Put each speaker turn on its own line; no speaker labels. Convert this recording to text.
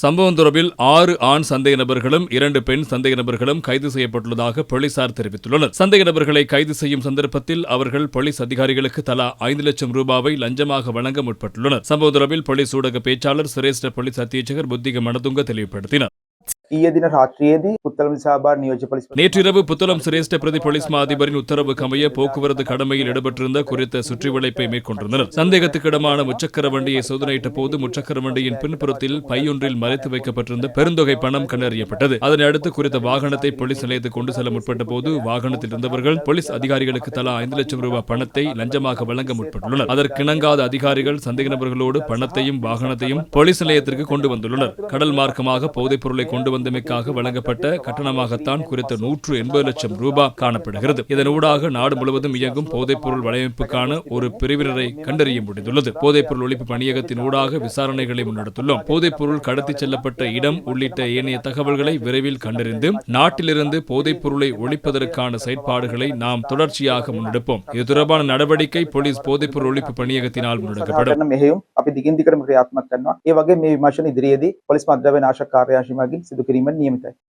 சம்பவம் தொடர்பில் ஆறு ஆண் சந்தேக நபர்களும் இரண்டு பெண் சந்தேக நபர்களும் கைது செய்யப்பட்டுள்ளதாக போலீசார் தெரிவித்துள்ளனர். சந்தேக நபர்களை கைது செய்யும் சந்தர்ப்பத்தில் அவர்கள் போலீஸ் அதிகாரிகளுக்கு தலா ஐந்து லட்சம் ரூபாவை லஞ்சமாக வழங்க முற்பட்டுள்ளனர். சம்பவம் தொடர்பில் போலீஸ் ஊடக பேச்சாளர் சிரேஷ்ட போலீஸ் அத்தியட்சகர் புத்திக மனதுங்க தெளிவுபடுத்தினார். நேற்றிரவு புத்தளம் சிரேஷ்ட பிரதி போலீஸ் மா அதிபரின் உத்தரவுக்கு அமைய போக்குவரத்து கடமையில் இடம்பெற்றிருந்த குறித்த சுற்றி வளைப்பை மேற்கொண்டிருந்தனர் சந்தேகத்துக்கிடமான முச்சக்கர வண்டியை சோதனையிட்ட போது முச்சக்கர வண்டியின் பின்புறத்தில் பையொன்றில் மறைத்து வைக்கப்பட்டிருந்த பெருந்தொகை பணம் கண்டறியப்பட்டது. அதனை அடுத்து குறித்த வாகனத்தை போலீஸ் நிலையத்துக்கு கொண்டு செல்ல முற்பட்ட போது வாகனத்தில் இருந்தவர்கள் போலீஸ் அதிகாரிகளுக்கு தலா ஐந்து லட்சம் ரூபாய் பணத்தை லஞ்சமாக வழங்க முற்பட்டுள்ளனர். அதற்கிணங்காத அதிகாரிகள் சந்தேக நபர்களோடு பணத்தையும் வாகனத்தையும் போலீஸ் நிலையத்திற்கு கொண்டு வந்துள்ளனர். கடல் மார்க்கமாக போதைப் பொருளை கொண்டு வந்தமைக்காக வழங்கப்பட்ட கட்டணமாகத்தான் குறித்த நூற்று எண்பது லட்சம் ரூபாய் காணப்படுகிறது. இதனூடாக நாடு முழுவதும் இயங்கும் போதைப்பொருள் வலையமைப்புக்கான ஒரு பிரிவினரை கண்டறிய முடிந்துள்ளது. போதைப்பொருள் ஒழிப்பு பணியகத்தின் ஊடாக விசாரணைகளை முன்னெடுத்துள்ளோம். போதைப்பொருள் கடத்தி செல்லப்பட்ட இடம் உள்ளிட்ட ஏனைய தகவல்களை விரைவில் கண்டறிந்து நாட்டிலிருந்து போதைப்பொருளை ஒழிப்பதற்கான செயற்பாடுகளை நாம் தொடர்ச்சியாக முன்னெடுப்போம். இது தொடர்பான நடவடிக்கை போலீஸ் போதைப்பொருள் ஒழிப்பு பணியகத்தினால்
ಮುನ್ನಡೆಯಲ್ಪಡೋಣ ಮೆಹೆಯು ಅಪಿ ದಿಗಿಂದಿಕರ ಕ್ರಿಯಾತ್ಮಕ ಅನ್ನೋ ಈ agreement નિયમિત થાય